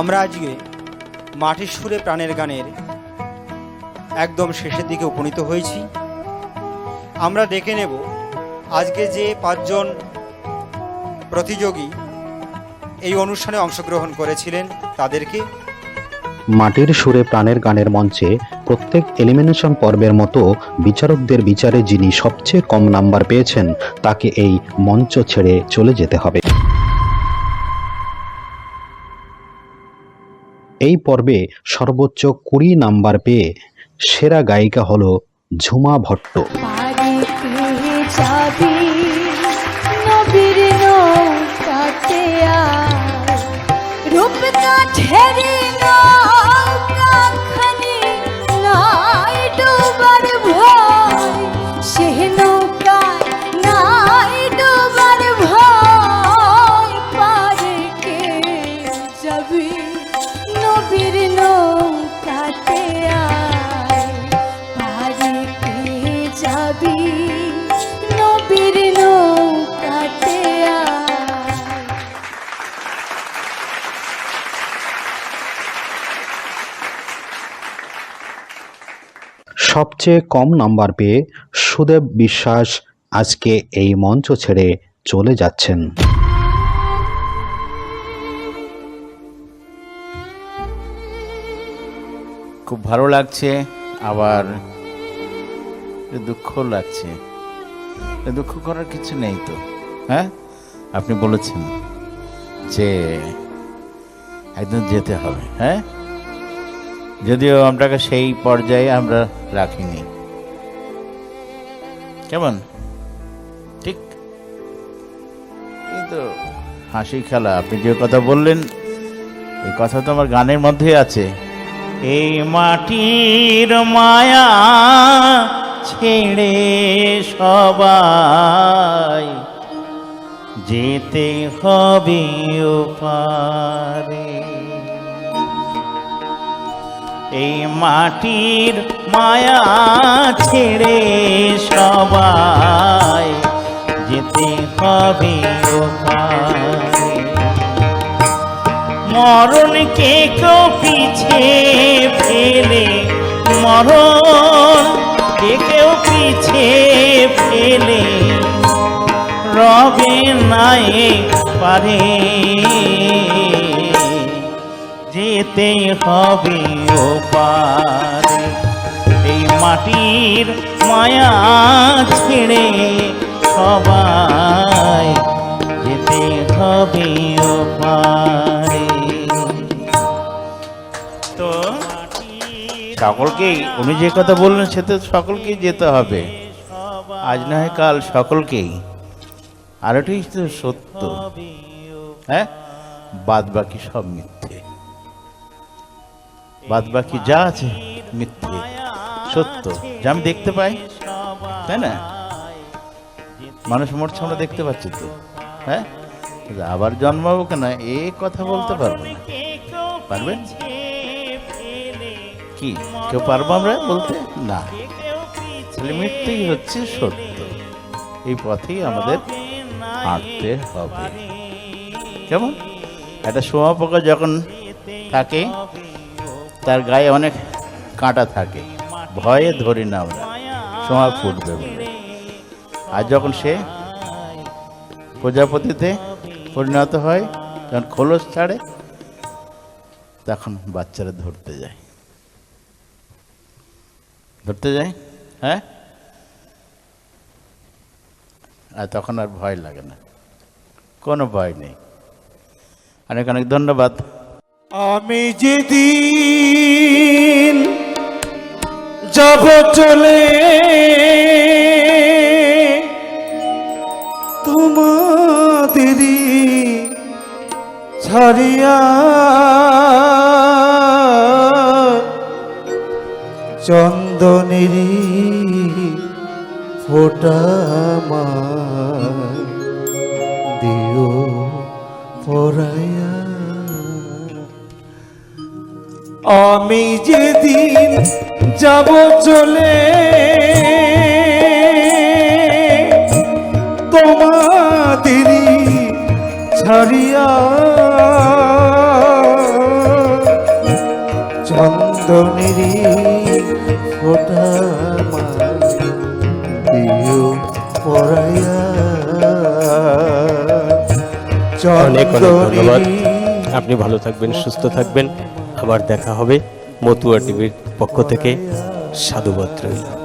আমরা আজকে মাটির সুরে প্রাণের গানের একদম শেষের দিকে উপনীত হয়েছি। আমরা দেখে নেব আজকে যে পাঁচজন প্রতিযোগী এই অনুষ্ঠানে অংশগ্রহণ করেছিলেন তাদেরকে। মাটির সুরে প্রাণের গানের মঞ্চে প্রত্যেক এলিমিনেশন পর্বের মতো বিচারকদের বিচারে যিনি সবচেয়ে কম নাম্বার পেয়েছেন, তাকে এই মঞ্চ ছেড়ে চলে যেতে হবে। এই পর্বে সর্বোচ্চ কুড়ি নাম্বার পেয়ে সেরা গায়িকা হল ঝুমা ভট্ট। সবচেয়ে কম নাম্বার পেয়ে সুদেব বিশ্বাস আজকে এই মঞ্চ ছেড়ে চলে যাচ্ছেন। খুব ভালো লাগছে, আবার দুঃখ লাগছে। দুঃখ করার কিছু নেই তো হ্যাঁ? আপনি বলেছেন যে একদিন যেতে হবে হ্যাঁ? যদিও আপনাকে সেই পর্যায়ে আমরা রাখিনি। কেমন? ঠিক? কিন্তু হাসি খেলা, আপনি যে কথা বললেন এই কথা তো আমার গানের মধ্যেই আছে। এই মাটির মায়া ছেড়ে সবাই যেতে হবে ওপারে। এই মাটির মায়া ছেড়ে সবাই যেতে হবে ওপারে। মরণকে কেউ পিছে ফেলে মরণ কেউ পিছে ফেলে। রবে নাই পারে। যেতে হবে ও পারে এই মাটির মায়া ছেড়ে সবাই যেতে হবে ও পারে তো সকলকেই উনি যে কথা বললেন সে তো সকলকেই যেতে হবে। আজ না হয় কাল সকলকেই। আর এটাই তো সত্য। হ্যাঁ? বাদ বাকি সব মিথ্যে। বাদ বাকি যা আছে মিথ্যে। সত্য। যা আমি দেখতে পাই, তাই না? মানুষ মরছে, আমরা দেখতে পাচ্ছি তো। হ্যাঁ? আবার জন্মাবো কেন? এ কথা বলতে পারব না। পারবেন? কি? কেউ পারব আমরা বলতে? না। তাহলে মৃত্যুই হচ্ছে সত্য। এই পথেই আমাদের হাঁটতে হবে। কেমন? একটা সোমা পোকা যখন থাকে, তার গায়ে অনেক কাঁটা থাকে। ভয়ে ধরি না আমরা। সোমা ফুটবে আর যখন সে প্রজাপতিতে পরিণত হয়, যখন খোলস ছাড়ে, তখন বাচ্চারা ধরতে যায়। ধরতে যাই? হ্যাঁ? আর তখন আর ভয় লাগে না। কোনো ভয় নেই। অনেক অনেক ধন্যবাদ। আমি যেদিন যাব চলে, তোমাদেরই ছাড়িয়া চন্দনেরই ফোটা দিও পরায়া আমি যেদিন যাব চলে তোমাদেরই ছাড়িয়া ফোটা দিও অনেক অনেক ধন্যবাদ। আপনি ভালো থাকবেন সুস্থ থাকবেন। আবার দেখা হবে মতুয়া টিভির পক্ষ থেকে। সাধুবাদ রইল।